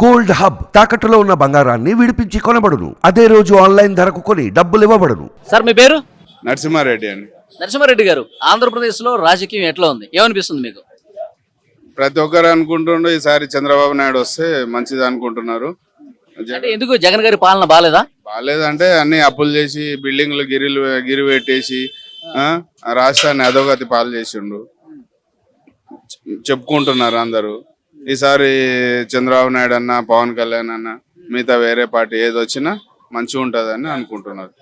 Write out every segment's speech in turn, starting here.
Gold hub తాకట్టులో ఉన్న బంగారాన్ని విడిపించి కొనబడును. అదే రోజు ఆన్లైన్ ధరకు కొని డబ్బులు ఇవ్వబడును. సార్ మీ పేరు? నరసింహారెడ్డి అండి. నరసింహారెడ్డి గారు ఆంధ్రప్రదేశ్లో రాజకీయం ఎట్లా ఉంది? ఏమనిపిస్తుంది మీకు? ప్రతి ఒక్కరు అనుకుంటుండ్రు ఈసారి చంద్రబాబు నాయుడు వస్తే మంచిది అనుకుంటున్నారు. అంటే ఎందుకు? జగన్ గారి పాలన బాగాలేదా బాగాలేదంటే అన్ని అప్పులు చేసి బిల్డింగ్లు గిరిలు గిరి పెట్టేసి రాష్ట్రాన్ని అధోగతి పాలు చేసిండు చెప్పుకుంటున్నారు అందరూ. ఈసారి చంద్రబాబు నాయుడు అన్న పవన్ కళ్యాణ్ అన్న మిగతా వేరే పార్టీ ఏది వచ్చినా మంచిగా ఉంటుందని అనుకుంటున్నారు.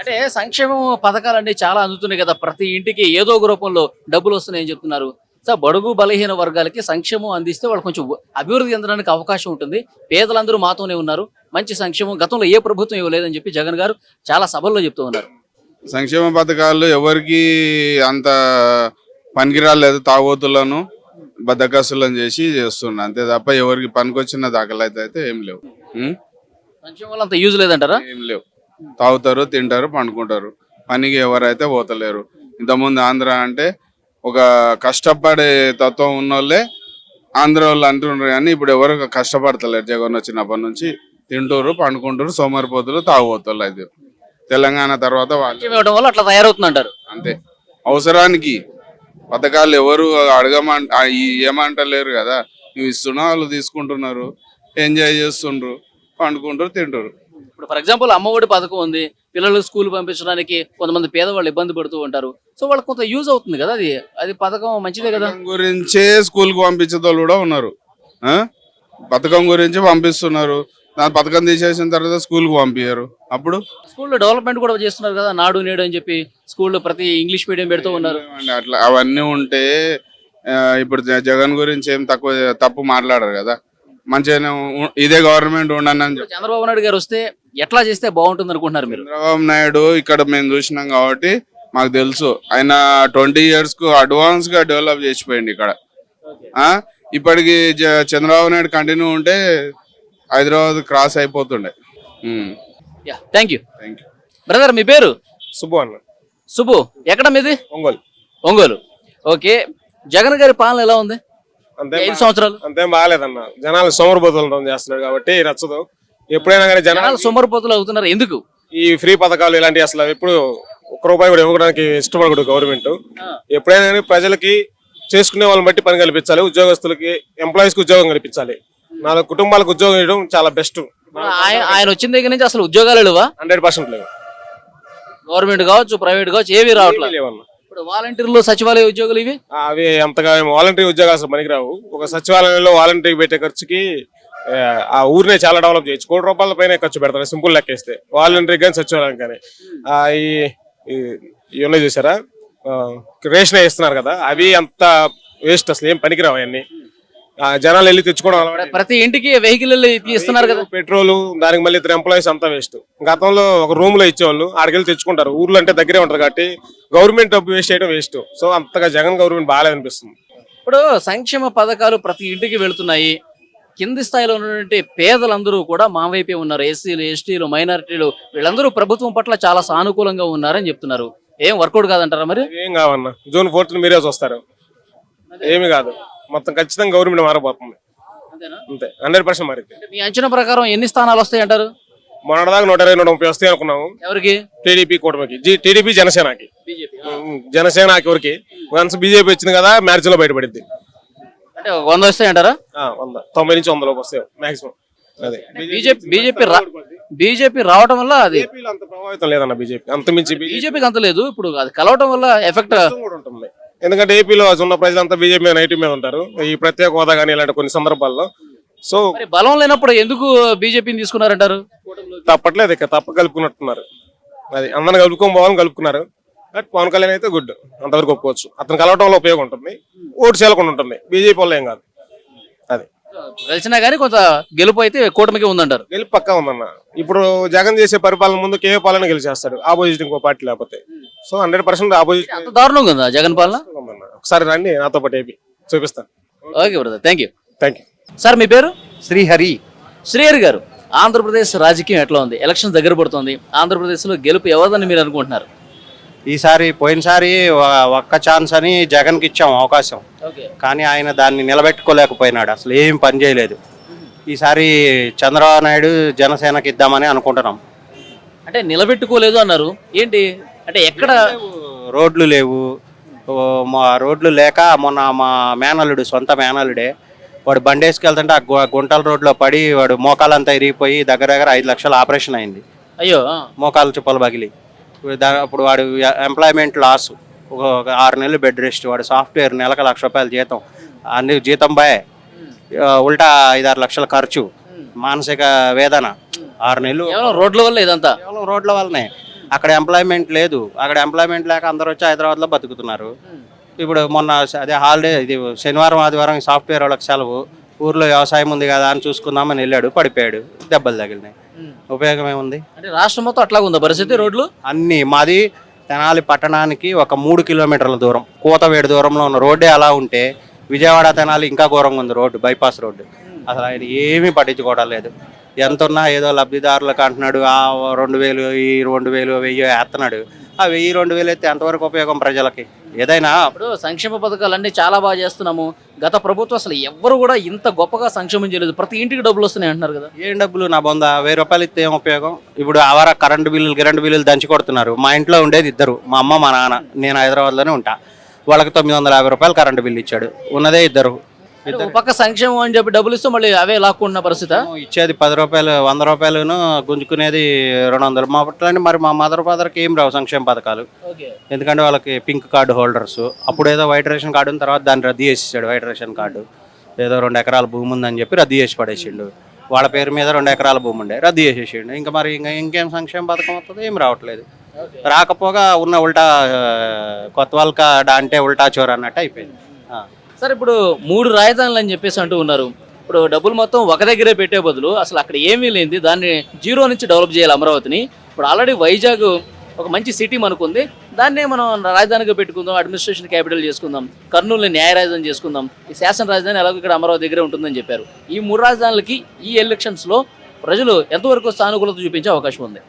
అంటే సంక్షేమ పథకాలన్నీ చాలా అందుతున్నాయి కదా. ప్రతి ఇంటికి ఏదో ఒక రూపంలో డబ్బులు వస్తున్నాయని చెప్తున్నారు. సార్ బడుగు బలహీన వర్గాలకి సంక్షేమం అందిస్తే వాళ్ళు కొంచెం అభివృద్ధి చెందడానికి అవకాశం ఉంటుంది. పేదలందరూ మాతోనే ఉన్నారు. మంచి సంక్షేమం గతంలో ఏ ప్రభుత్వం ఇవ్వలేదని చెప్పి జగన్ గారు చాలా సభల్లో చెప్తూ ఉన్నారు. సంక్షేమ పథకాలు ఎవరికి అంత పనికిరాలేదు తాగోతులను బద్దకస్తులను చేసి చేస్తున్నా. అంతే తప్ప ఎవరికి పనికొచ్చిన దాఖలైతే అయితే ఏం లేవు. ఉం? సంక్షేమం వల్ల అంత యూజ్ లేదంటారా? ఏం లేవు. తాగుతారు తింటారు పండుకుంటారు. పనికి ఎవరైతే పోతలేరు. ఇంతకుముందు ఆంధ్ర అంటే ఒక కష్టపడే తత్వం ఉన్నోళ్ళే ఆంధ్ర వాళ్ళు అంటున్నారు కానీ ఇప్పుడు ఎవరు కష్టపడతలేరు. జగన్ వచ్చినప్పటి నుంచి తింటూరు పండుకుంటారు సోమరిపోతులు తాగుబోతులు అయితే. తెలంగాణ తర్వాత వాళ్ళు సంక్షేమం ఇవ్వడం వల్ల అట్లా తయారవుతుందంటారు. అంతే. అవసరానికి పథకాలు ఎవరు అడగమంట ఏమంటలేరు కదా. నువ్వు ఇస్తున్నా వాళ్ళు తీసుకుంటున్నారు ఎంజాయ్ చేస్తుండ్రు పండుకుంటారు తింటారు. ఇప్పుడు ఫర్ ఎగ్జాంపుల్ అమ్మఒడి పథకం ఉంది పిల్లలు స్కూల్ పంపించడానికి కొంతమంది పేదవాళ్ళు ఇబ్బంది పడుతూ ఉంటారు. సో వాళ్ళకి కొంత యూజ్ అవుతుంది కదా అది. అది పథకం మంచిదే కదా. గురించే స్కూల్కి పంపించే వాళ్ళు కూడా ఉన్నారు. ఆ? పథకం గురించి పంపిస్తున్నారు. దాని పథకం తీసేసిన తర్వాత స్కూల్కి పంపించారు అప్పుడు? స్కూల్లో డెవలప్మెంట్ కూడా చేస్తున్నారు కదా నాడు నేడు అని చెప్పి స్కూల్లో ప్రతి ఇంగ్లీష్ మీడియం పెడుతూ ఉన్నారు. అట్లా అవన్నీ ఉంటే ఆ, ఇప్పుడు జ- జగన్ గురించి ఏం తక్కువ తప్పు మాట్లాడరు కదా. మంచిగానే ఉ- ఇదే గవర్నమెంట్ ఉండని అని చెప్పి. చంద్రబాబు నాయుడు గారు వస్తే ఎట్లా చేస్తే బాగుంటుంది అనుకుంటున్నారు మీరు? చంద్రబాబు నాయుడు ఇక్కడ మేము చూసినాం కాబట్టి మాకు తెలుసు. ఆయన ట్వంటీ ఇయర్స్కు అడ్వాన్స్గా డెవలప్ చేసిపోయింది ఇక్కడ. ఆ? ఇప్పటికి జ- చంద్రబాబు నాయుడు కంటిన్యూ ఉంటే హైదరాబాద్ క్రాస్ అయిపోతుండే. Yeah thank you thank you brother మీ పేరు? సుబ్బు అన్న. సుబ్బు ఎక్కడ మీది? ఒంగోలు. ఒంగోలు. ఓకే జగన్ గారి పాలన ఎలా ఉంది? ఐదు సంవత్సరాలు. అంతేం బాగాలేదన్న. జనాలు సోమరబోతులు చేస్తున్నారు కాబట్టి నచ్చదు. ఎప్పుడైనా కానీ జనాలు సొమ్మరిపోతులు అవుతున్నారు. ఎందుకు? ఈ ఫ్రీ పథకాలు ఇలాంటివి అసలు ఎప్పుడు ఒక్క రూపాయి కూడా ఇవ్వడానికి ఇష్టపడకూడదు గవర్నమెంట్ ఎప్పుడైనా కానీ ప్రజలకి చేసుకునే వాళ్ళని బట్టి పని కల్పించాలి. ఉద్యోగస్తులకి ఎంప్లాయీస్కి ఉద్యోగం కల్పించాలి. నాలుగు కుటుంబాలకు ఉద్యోగం ఇవ్వడం చాలా బెస్ట్ ఆయన ఆయన వచ్చిన దగ్గర నుంచి అసలు ఉద్యోగాలు లేవా? హండ్రెడ్ పర్సెంట్ లేవు. గవర్నమెంట్ కావచ్చు ప్రైవేట్ కావచ్చు ఏవి రావట్లేదు. లేవన్న. ఇప్పుడు వాలంటీర్లు సచివాలయ ఉద్యోగులు ఇవి? అవి అంతగా వాలంటరీ ఉద్యోగాలు అసలు పనికిరావు. ఒక సచివాలయంలో వాలంటరీ పెట్టే ఖర్చుకి ఆ, ఊరినే చాలా డెవలప్ చేయొచ్చు. కోటి రూపాయల పైన ఖర్చు పెడతారు సింపుల్ లెక్కేస్తే. వాలంటరీ కానీ సచివాలయం కానీ. ఈ ఉన్నాయి చూసారా? రేషన్ ఇస్తున్నారు కదా అవి అంత వేస్ట్ అసలు ఏం పనికిరావు అవన్నీ. జనాలు వెళ్ళి తెచ్చుకోవడం అలవాటు ప్రతి ఇంటికి వెహికల్ ఇస్తున్నారు కదా. పెట్రోల్ దానికి మళ్ళీ ఇద్దరు ఎంప్లాయీస్ అంతా వేస్ట్ గతంలో ఒక రూమ్లో ఇచ్చేవాళ్ళు ఆడికెళ్ళి తెచ్చుకుంటారు. ఊర్లో అంటే దగ్గరే ఉంటారు కాబట్టి గవర్నమెంట్ డబ్బు వేస్ట్ చేయడం వేస్ట్ సో అంతగా జగన్ గవర్నమెంట్ బాగాలేదనిపిస్తుంది ఇప్పుడు సంక్షేమ పథకాలు ప్రతి ఇంటికి వెళుతున్నాయి. కింది స్థాయిలో ఉన్నటువంటి పేదలందరూ కూడా మా వైపే ఉన్నారు. ఎస్సీలు ఎస్టీలు మైనారిటీలు వీళ్ళందరూ ప్రభుత్వం పట్ల చాలా సానుకూలంగా ఉన్నారని చెప్తున్నారు. ఏం వర్కౌట్ కాదంటారా మరి? ఏం కావన్నా? జూన్ ఫోర్త్ మీరే చూస్తారు. ఏమి కాదు. మొత్తం ఖచ్చితంగా గవర్నమెంట్ మారబోతుంది. అంతే. హండ్రెడ్ పర్సెంట్ మారింది మీ అంచనా ప్రకారం ఎన్ని స్థానాలు వస్తాయి అంటారు? మొన్నటిదాకా నూట ఇరవై నూట ముప్పై వస్తాయి అనుకున్నాము. ఎవరికి? టీడీపీ కూటమికి. టీడీపీ జనసేనకి. ఉమ్, జనసేనకి ఎవరికి? వన్స్ బీజేపీ వచ్చింది కదా మ్యారేజ్లో బయటపడింది. అంటే వంద వస్తాయి అంటారా? వంద. తొంభై నుంచి వంద లోపు వస్తాయి మాక్సిమం అదే. బీజేపీ బీజేపీ బీజేపీ రావడం వల్ల అది అంత ప్రభావితం లేదన్న బీజేపీ. అంత మించి బీజేపీ బీజేపీకి అంత లేదు. ఇప్పుడు అది కలవటం వల్ల ఎఫెక్ట్ కూడా ఉంటుంది. ఎందుకంటే ఏపీలో ఉన్న ప్రజలంతా బీజేపీ మీద నైటీ మీద ఉంటారు. ఈ ప్రత్యేక హోదా కానీ ఇలాంటి కొన్ని సందర్భాల్లో. సో మరి బలం లేనప్పుడు ఎందుకు బీజేపీని తీసుకున్నారంటారు? తప్పట్లేదు ఇక తప్ప కలుపుకున్నట్టున్నారు. అది అందరిని కలుపుకొని పోవాలని కలుపుకున్నారు. బట్ పవన్ కళ్యాణ్ అయితే గుడ్. అంతవరకు ఒప్పుకోవచ్చు. అతను కలవటం వల్ల ఉపయోగం ఉంటుంది. ఓటు చేయకుండా ఉంటుంది బీజేపీ వల్ల ఏం కాదు. తెలిసినా కానీ కొంత గెలుపు అయితే కూటమికి ఉందంటారు. గెలుపు పక్కా ఉందన్న. ఇప్పుడు జగన్ చేసే పరిపాలన ముందు కే పాలన గెలిచేస్తాడు ఆపోజిట్ ఇంకో పార్టీ లేకపోతే. సో హండ్రెడ్ పర్సెంట్ ఆపోజిట్ అంత దారుణంగా ఉందా జగన్ పాలన? ఒకసారి రండి నాతో పాటు ఏపీ చూపిస్తాను. Okay brother thank you thank you sir మీ పేరు? శ్రీహరి. శ్రీహరి గారు ఆంధ్రప్రదేశ్ రాజకీయం ఎట్లా ఉంది? ఎలక్షన్ దగ్గర పడుతుంది ఆంధ్రప్రదేశ్లో గెలుపు ఎవరిదని మీరు అనుకుంటున్నారు? ఈసారి పోయినసారి ఒక్క ఛాన్స్ అని జగన్కి ఇచ్చాం అవకాశం. కానీ ఆయన దాన్ని నిలబెట్టుకోలేకపోయినాడు. అసలు ఏం పని చేయలేదు. ఈసారి చంద్రబాబు నాయుడు జనసేనకి ఇద్దామని అనుకుంటున్నాం. అంటే నిలబెట్టుకోలేదు అన్నారు. ఏంటి? అంటే ఎక్కడ? రోడ్లు లేవు. మా రోడ్లు లేక మొన్న మా మేనల్లుడు సొంత మేనల్లుడే వాడు బండి వేసుకెళ్తుంటే ఆ గుంటల రోడ్లో పడి వాడు మోకాలంతా ఇరిగిపోయి దగ్గర దగ్గర ఐదు లక్షల ఆపరేషన్ అయింది. అయ్యో. మోకాలు చుప్పలు పగిలి. అప్పుడు వాడు ఎంప్లాయ్మెంట్ లాస్ ఒక ఆరు నెలలు బెడ్ రెస్ట్ వాడు సాఫ్ట్వేర్ నెలకు లక్ష రూపాయలు జీతం. అన్ని జీతం బాయ్. ఉల్టా ఐదారు లక్షల ఖర్చు. మానసిక వేదన. ఆరు నెలలు. రోడ్ల వల్ల ఇదంతా? కేవలం రోడ్ల వల్లనే. అక్కడ ఎంప్లాయ్మెంట్ లేదు. అక్కడ ఎంప్లాయ్మెంట్ లేక అందరూ వచ్చి హైదరాబాద్లో బతుకుతున్నారు. ఇప్పుడు మొన్న అదే హాలిడే ఇది శనివారం ఆదివారం సాఫ్ట్వేర్ వాళ్ళకి సెలవు. ఊర్లో వ్యవసాయం ఉంది కదా అని చూసుకుందామని వెళ్ళాడు. పడిపోయాడు. దెబ్బలు తగిలినాయి. ఉపయోగం ఏముంది అంటే రాష్ట్రం మొత్తం అట్లాగా ఉందా పరిస్థితి రోడ్లు? అన్ని. మాది తెనాలి పట్టణానికి ఒక మూడు కిలోమీటర్ల దూరం. కూతవేడు దూరంలో ఉన్న రోడ్డే అలా ఉంటే విజయవాడ తెనాలి ఇంకా ఘోరంగా ఉంది రోడ్డు బైపాస్ రోడ్డు. అసలు ఆయన ఏమీ పట్టించుకోవడం లేదు. ఎంత ఉన్నా ఏదో లబ్ధిదారులకు అంటున్నాడు ఆ రెండు వేలు ఈ రెండు వేలు వెయ్యి వేస్తున్నాడు. ఆ వెయ్యి రెండు వేలు అయితే ఎంతవరకు ఉపయోగం ప్రజలకి? ఏదైనా ఇప్పుడు సంక్షేమ పథకాలన్నీ చాలా బాగా చేస్తున్నాము. గత ప్రభుత్వం అసలు ఎవ్వరు కూడా ఇంత గొప్పగా సంక్షేమం చేయలేదు. ప్రతి ఇంటికి డబ్బులు వస్తున్నాయి అంటున్నారు కదా. ఏం డబ్బులు? నా బొంద వెయ్యి రూపాయలు ఇస్తే ఏం ఉపయోగం? ఇప్పుడు అవర కరెంటు బిల్లులు కరెంటు బిల్లులు దంచి కొడుతున్నారు. మా ఇంట్లో ఉండేది ఇద్దరు మా అమ్మ మా నాన్న. నేను హైదరాబాద్లోనే ఉంటా. వాళ్ళకి తొమ్మిది వందల యాభై రూపాయలు కరెంటు బిల్లు ఇచ్చాడు. ఉన్నదే ఇద్దరు. ఒక పక్క సంక్షేమం అని చెప్పి డబ్బులు ఇస్తే మళ్ళీ అవే లాక్కుంటున్న పరిస్థితి? ఇచ్చేది పది రూపాయలు వంద రూపాయలును గుంజుకునేది రెండు వందలు. మా పట్లని మరి మా మదర్ ఫాదర్కి ఏం రావు సంక్షేమ పథకాలు. ఎందుకంటే వాళ్ళకి పింక్ కార్డు హోల్డర్స్. అప్పుడు ఏదో వైట్ రేషన్ కార్డు ఉన్న తర్వాత దాన్ని రద్దు చేసేసాడు వైట్ రేషన్ కార్డు. ఏదో రెండు ఎకరాల భూమి ఉందని చెప్పి రద్దు చేసి పడేసిండు. వాళ్ళ పేరు మీద రెండు ఎకరాల భూమి ఉండే రద్దు చేసేసిండు. ఇంకా మరి ఇంకా ఇంకేం సంక్షేమ పథకం వస్తుంది ఏం రావట్లేదు. రాకపోగా ఉన్న ఉల్టా కొత్త వాళ్ళక అంటే ఉల్టా చోర్ అన్నట్టు అయిపోయింది. సార్ ఇప్పుడు మూడు రాజధానులు అని చెప్పేసి అంటూ ఉన్నారు. ఇప్పుడు డబ్బులు మొత్తం ఒక దగ్గరే పెట్టే బదులు అసలు అక్కడ ఏమీ లేనిది దాన్ని జీరో నుంచి డెవలప్ చేయాలి అమరావతిని. ఇప్పుడు ఆల్రెడీ వైజాగ్ ఒక మంచి సిటీ మనకుంది దాన్నే మనం రాజధానిగా పెట్టుకుందాం అడ్మినిస్ట్రేషన్ క్యాపిటల్ చేసుకుందాం కర్నూలుని న్యాయ రాజధాని చేసుకుందాం ఈ శాసన రాజధాని ఎలాగో ఇక్కడ అమరావతి దగ్గరే ఉంటుందని చెప్పారు. ఈ మూడు రాజధానులకి ఈ ఎలక్షన్స్లో ప్రజలు ఎంతవరకు సానుకూలత చూపించే అవకాశం ఉంది?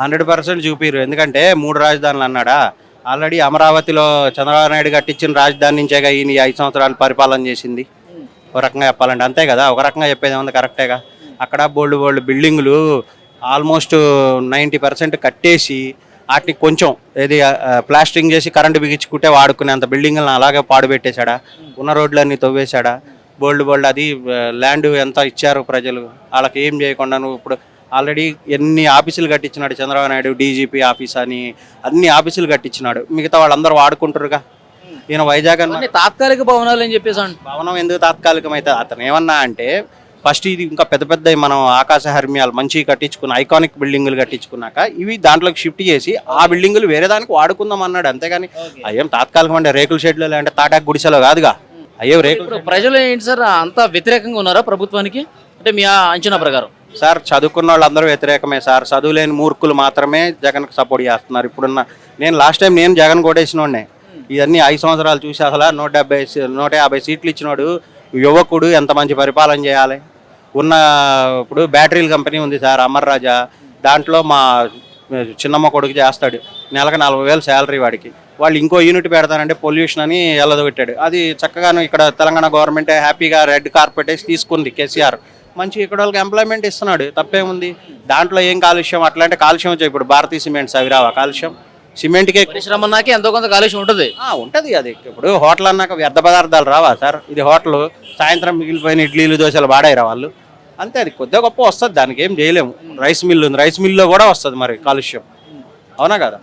హండ్రెడ్ పర్సెంట్ చూపిరు. ఎందుకంటే మూడు రాజధానులు అన్నాడా? ఆల్రెడీ అమరావతిలో చంద్రబాబు నాయుడు కట్టించిన రాజధాని నుంచేగా ఈయన ఐదు సంవత్సరాలు పరిపాలన చేసింది. ఒక రకంగా చెప్పాలంటే అంతే కదా ఒక రకంగా చెప్పేది ఏముంది కరెక్టేగా అక్కడ బోల్డ్ బోల్డ్ బిల్డింగులు ఆల్మోస్ట్ నైంటీ పర్సెంట్ కట్టేసి వాటిని కొంచెం ఏది ప్లాస్టింగ్ ప్లాస్టరింగ్ చేసి కరెంటు బిగించుకుంటే వాడుకునేంత బిల్డింగ్లను అలాగే పాడుపెట్టేశాడా ఉన్న రోడ్లన్నీ తవ్వేశాడా? బోల్డ్ బోల్డ్ అది ల్యాండ్ ఎంత ఇచ్చారు ప్రజలు? వాళ్ళకి ఏం చేయకుండా నువ్వు ఇప్పుడు ఆల్రెడీ ఎన్ని ఆఫీసులు కట్టించినాడు చంద్రబాబు నాయుడు డీజీపీ ఆఫీస్ అని అన్ని ఆఫీసులు కట్టించినాడు. మిగతా వాళ్ళందరూ వాడుకుంటారుగా. ఈయన వైజాగ్ అన్న తాత్కాలిక భవనాలు అని చెప్పేసి. భవనం ఎందుకు తాత్కాలికమైతే? అతను ఏమన్నా అంటే ఫస్ట్ ఇది ఇంకా పెద్ద పెద్ద మనం ఆకాశ హర్మ్యాలు మంచి కట్టించుకున్న ఐకానిక్ బిల్డింగులు కట్టించుకున్నాక ఇవి దాంట్లోకి షిఫ్ట్ చేసి ఆ బిల్డింగులు వేరే దానికి వాడుకుందాం అన్నాడు. అంతేగాని అయ్యేం తాత్కాలికం అంటే రేకుల షెడ్లు అంటే తాటాకు గుడిసెలో కాదుగా. అయ్యో రేకులు ప్రజలు ఏంటి సార్? అంతా వ్యతిరేకంగా ఉన్నారా ప్రభుత్వానికి? అంటే మీ అంచనా ప్రకారం. సార్ చదువుకున్న వాళ్ళందరూ వ్యతిరేకమే సార్. చదువులేని మూర్ఖులు మాత్రమే జగన్కి సపోర్ట్ చేస్తున్నారు. ఇప్పుడున్న నేను లాస్ట్ టైం నేను జగన్ కొట్టేసినోడ్నే. ఇవన్నీ ఐదు సంవత్సరాలు చూసి అసలు నూట డెబ్బై నూట యాభై సీట్లు ఇచ్చినోడు యువకుడు ఎంత మంచి పరిపాలన చేయాలి? ఉన్న ఇప్పుడు బ్యాటరీల కంపెనీ ఉంది సార్ అమర్ రాజా. దాంట్లో మా చిన్నమ్మ కొడుకు చేస్తాడు. నెలకు నలభై వేలు శాలరీ వాడికి. వాళ్ళు ఇంకో యూనిట్ పెడతానంటే పొల్యూషన్ అని ఎల్లదొట్టాడు. అది చక్కగాను ఇక్కడ తెలంగాణ గవర్నమెంటే హ్యాపీగా రెడ్ కార్పెట్ వేసి తీసుకుంది కేసీఆర్. మంచి ఇక్కడ వాళ్ళకి ఎంప్లాయ్మెంట్ ఇస్తున్నాడు. తప్పేముంది? దాంట్లో ఏం కాలుష్యం? అట్లా అంటే కాలుష్యం వచ్చాయి ఇప్పుడు భారతీయ సిమెంట్స్ అవి రావా కాలుష్యం సిమెంట్కే పరిశ్రమ ఎంతో కొంత కాలుష్యం ఉంటుంది. ఉంటది అది. ఇప్పుడు హోటల్ అన్నాక వ్యర్థ పదార్థాలు రావా సార్? ఇది హోటల్ సాయంత్రం మిగిలిపోయిన ఇడ్లీలు దోశలు వాడాయిరా వాళ్ళు? అంతే అది. కొద్దిగా గొప్ప వస్తుంది. దానికి ఏం చేయలేము. రైస్ మిల్ ఉంది. రైస్ మిల్లో కూడా వస్తుంది మరి కాలుష్యం. అవునా కదా?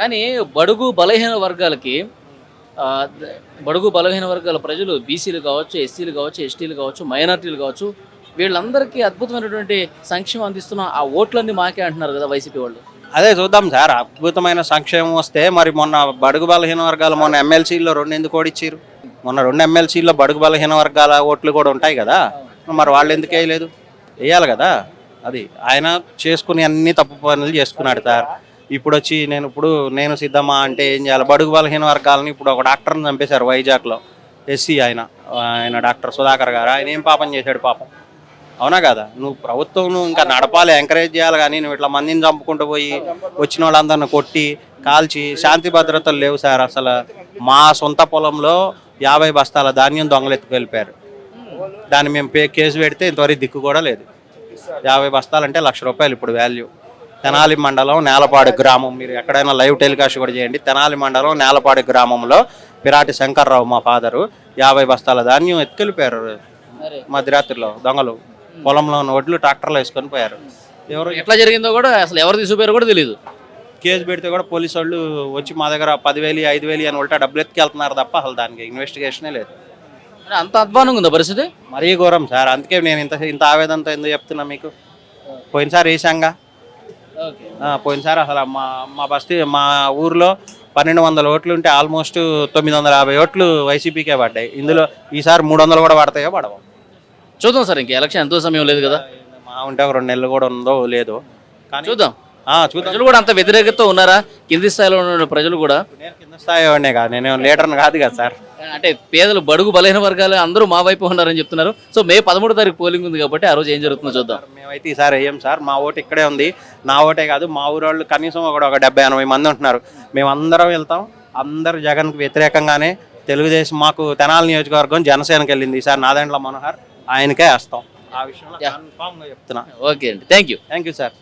కానీ బడుగు బలహీన వర్గాలకి బడుగు బలహీన వర్గాల ప్రజలు బీసీలు కావచ్చు ఎస్సీలు కావచ్చు ఎస్టీలు కావచ్చు మైనార్టీలు కావచ్చు వీళ్ళందరికీ అద్భుతమైనటువంటి సంక్షేమం అందిస్తున్న ఆ ఓట్లన్నీ మాకే అంటున్నారు కదా వైసీపీ వాళ్ళు. అదే చూద్దాం సార్ అద్భుతమైన సంక్షేమం వస్తే మరి మొన్న బడుగు బలహీన వర్గాలు మొన్న ఎమ్మెల్సీలో రెండు ఎందుకు ఓడిచ్చారు? మొన్న రెండు ఎమ్మెల్సీలో బడుగు బలహీన వర్గాల ఓట్లు కూడా ఉంటాయి కదా మరి వాళ్ళు ఎందుకు వేయలేదు? వేయాలి కదా అది ఆయన చేసుకుని అన్ని తప్పు పనులు చేసుకున్నాడు సార్. ఇప్పుడు వచ్చి నేను ఇప్పుడు నేను సిద్ధమా అంటే ఏం చేయాలి? బడుగు బలహీన వర్గాలని ఇప్పుడు ఒక డాక్టర్ని చంపేశారు వైజాగ్లో ఎస్సీ ఆయన ఆయన డాక్టర్ సుధాకర్ గారు ఆయన ఏం పాపం చేశాడు పాపం? అవునా కదా? నువ్వు ప్రభుత్వం నువ్వు ఇంకా నడపాలి ఎంకరేజ్ చేయాలి కానీ నువ్వు ఇట్లా మందిని చంపుకుంటూ పోయి వచ్చిన వాళ్ళందరిని కొట్టి కాల్చి శాంతి భద్రతలు లేవు సార్. అసలు మా సొంత పొలంలో యాభై బస్తాల ధాన్యం దొంగలెత్తుకు వెళ్ళిపోయారు. దాన్ని మేము పే కేసు పెడితే ఇంతవరకు దిక్కు కూడా లేదు. యాభై బస్తాలంటే లక్ష రూపాయలు ఇప్పుడు వాల్యూ తెనాలి మండలం నేలపాడు గ్రామం. మీరు ఎక్కడైనా లైవ్ టెలికాస్ట్ కూడా చేయండి. తెనాలి మండలం నేలపాడు గ్రామంలో పిరాటి శంకర్రావు మా ఫాదరు యాభై బస్తాల ధాన్యం ఎత్తుకెళ్ళిపోయారు. మధ్యరాత్రిలో దొంగలు పొలంలో ఉన్న ఒడ్లు ట్రాక్టర్లో వేసుకొని పోయారు. ఎవరు ఎట్లా జరిగిందో కూడా అసలు ఎవరు తీసుకుపోయారో కూడా తెలియదు కేసు పెడితే కూడా పోలీసు వాళ్ళు వచ్చి మా దగ్గర పదివేలు ఐదు వేలు అని ఉల్టా డబ్బులు ఎత్తుకెళ్తున్నారు తప్ప అసలు దానికి ఇన్వెస్టిగేషనే లేదు. అంత అధ్వానంగా ఉందా పరిస్థితి? మరీ ఘోరం సార్. అందుకే నేను ఇంత ఇంత ఆవేదనతో ఎందుకు చెప్తున్నా మీకు? పోయినసారి వేసాంగా పోయినసారి అసలు మా మా బస్తీ మా ఊర్లో పన్నెండు వందల ఓట్లు ఉంటే ఆల్మోస్ట్ తొమ్మిది వందల యాభై ఓట్లు వైసీపీకే పడ్డాయి. ఇందులో ఈసారి మూడు వందలు కూడా పడతాయో పడవు. చూద్దాం సార్ ఇంకా ఎలక్షన్ ఎంతో సమయం లేదు కదా. మా ఉంటే ఒక రెండు నెలలు కూడా ఉందో లేదో. కానీ చూద్దాం. ఆ, చూద్దాం. ప్రజలు కూడా అంత వ్యతిరేకతతో ఉన్నారా? కింది స్థాయిలో ఉన్న ప్రజలు కూడా. నేను కింద స్థాయి వాడినే కాదు నేను లీడర్ని కాదు కదా సార్. అంటే పేదలు బడుగు బలహీన వర్గాలు అందరూ మా వైపు ఉన్నారని చెప్తున్నారు. సో మే పదమూడు తారీఖు పోలింగ్ ఉంది కాబట్టి ఆ రోజు ఏం జరుగుతుందో చూద్దాం. మేమైతే ఈసారి వేయం సార్ మా ఓటు ఇక్కడే ఉంది. నా ఓటే కాదు మా ఊరు వాళ్ళు కనీసం ఒక ఒక డెబ్బై ఎనభై మంది ఉంటున్నారు. మేము అందరం వెళ్తాం. అందరు జగన్కి వ్యతిరేకంగానే తెలుగుదేశం మాకు తెనాలి నియోజకవర్గం జనసేనకి వెళ్ళింది. ఈసారి నాదెండ్ల మనోహర్ ఆయనకే వేస్తాం. ఆ విషయంలో కన్ఫామ్గా చెప్తున్నా. ఓకే అండి. Thank you thank you sir